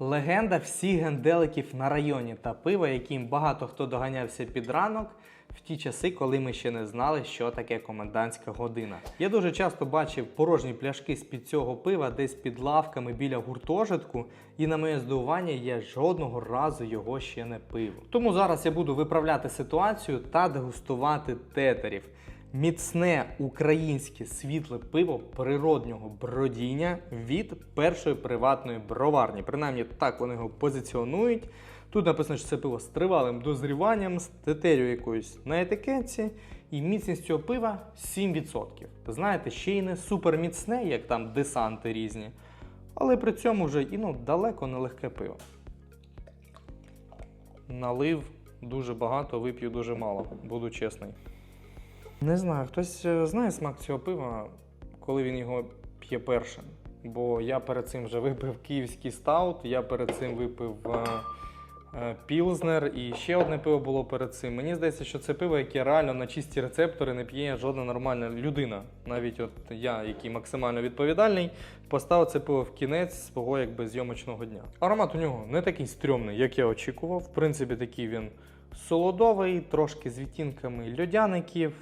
Легенда всіх генделиків на районі та пива, яким багато хто доганявся під ранок в ті часи, коли ми ще не знали, що таке комендантська година. Я дуже часто бачив порожні пляшки з-під цього пива десь під лавками біля гуртожитку, і на моє здивування я жодного разу його ще не пив. Тому зараз я буду виправляти ситуацію та дегустувати тетерів. Міцне українське світле пиво природнього бродіння від першої приватної броварні. Принаймні так вони його позиціонують. Тут написано, що це пиво з тривалим дозріванням, з тетерію якоюсь на етикетці, і міцність цього пива 7%. Знаєте, ще й не суперміцне, як там десанти різні, але при цьому вже і ну, далеко не легке пиво. Налив дуже багато, вип'ю дуже мало, буду чесний. Не знаю, хтось е, знає смак цього пива, коли він його п'є першим. Бо я перед цим вже випив київський стаут, я перед цим випив е, е, пілзнер і ще одне пиво було перед цим. Мені здається, що це пиво, яке реально на чисті рецептори не п'є жодна нормальна людина. Навіть от я, який максимально відповідальний, поставив це пиво в кінець свого якби зйомочного дня. Аромат у нього не такий стрьомний, як я очікував. В принципі, такий він солодовий, трошки з відтінками льодяників.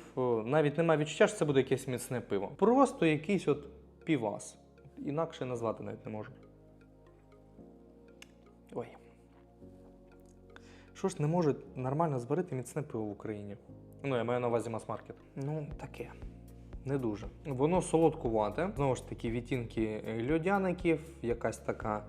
Навіть немає відчуття, що це буде якесь міцне пиво. Просто якийсь от півас. Інакше назвати навіть не можу. Ой. Що ж не можуть нормально зварити міцне пиво в Україні? Ну, я маю на увазі мас-маркет. Ну, таке. Не дуже. Воно солодкувате. Знову ж таки, відтінки е, льодяників, якась така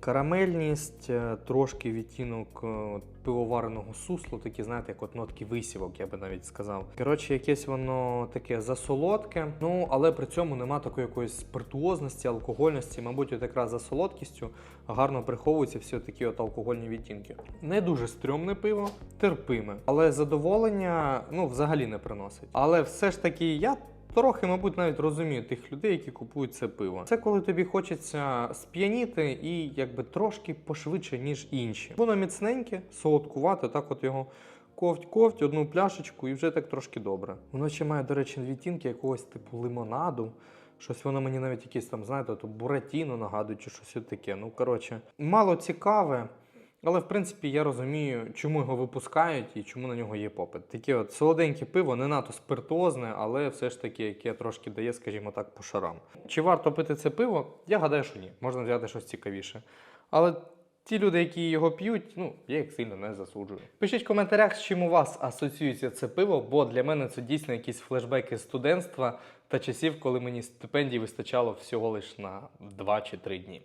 карамельність, е, трошки відтінок е, пивовареного суслу, такі, знаєте, як от нотки висівок, я би навіть сказав. Коротше, якесь воно таке засолодке, ну але при цьому нема такої якоїсь спиртуозності, алкогольності. Мабуть, от якраз за солодкістю гарно приховуються всі такі от алкогольні відтінки. Не дуже стрьомне пиво, терпиме, але задоволення ну взагалі не приносить. Але все ж таки я. Трохи, мабуть, навіть розумію тих людей, які купують це пиво. Це коли тобі хочеться сп'яніти і якби трошки пошвидше, ніж інші. Воно міцненьке, солодкувате, так от його ковть-ковть, одну пляшечку і вже так трошки добре. Воно ще має, до речі, відтінки якогось типу лимонаду. Щось воно мені навіть якесь там, знаєте, то буратіно нагадує, чи щось таке. Ну, коротше, мало цікаве. Але в принципі я розумію, чому його випускають і чому на нього є попит. Таке от солоденьке пиво, не надто спиртуозне, але все ж таки, яке трошки дає, скажімо так, по шарам. Чи варто пити це пиво? Я гадаю, що ні. Можна взяти щось цікавіше. Але ті люди, які його п'ють, ну я їх сильно не засуджую. Пишіть в коментарях, з чим у вас асоціюється це пиво, бо для мене це дійсно якісь флешбеки студентства та часів, коли мені стипендій вистачало всього лиш на 2 чи 3 дні.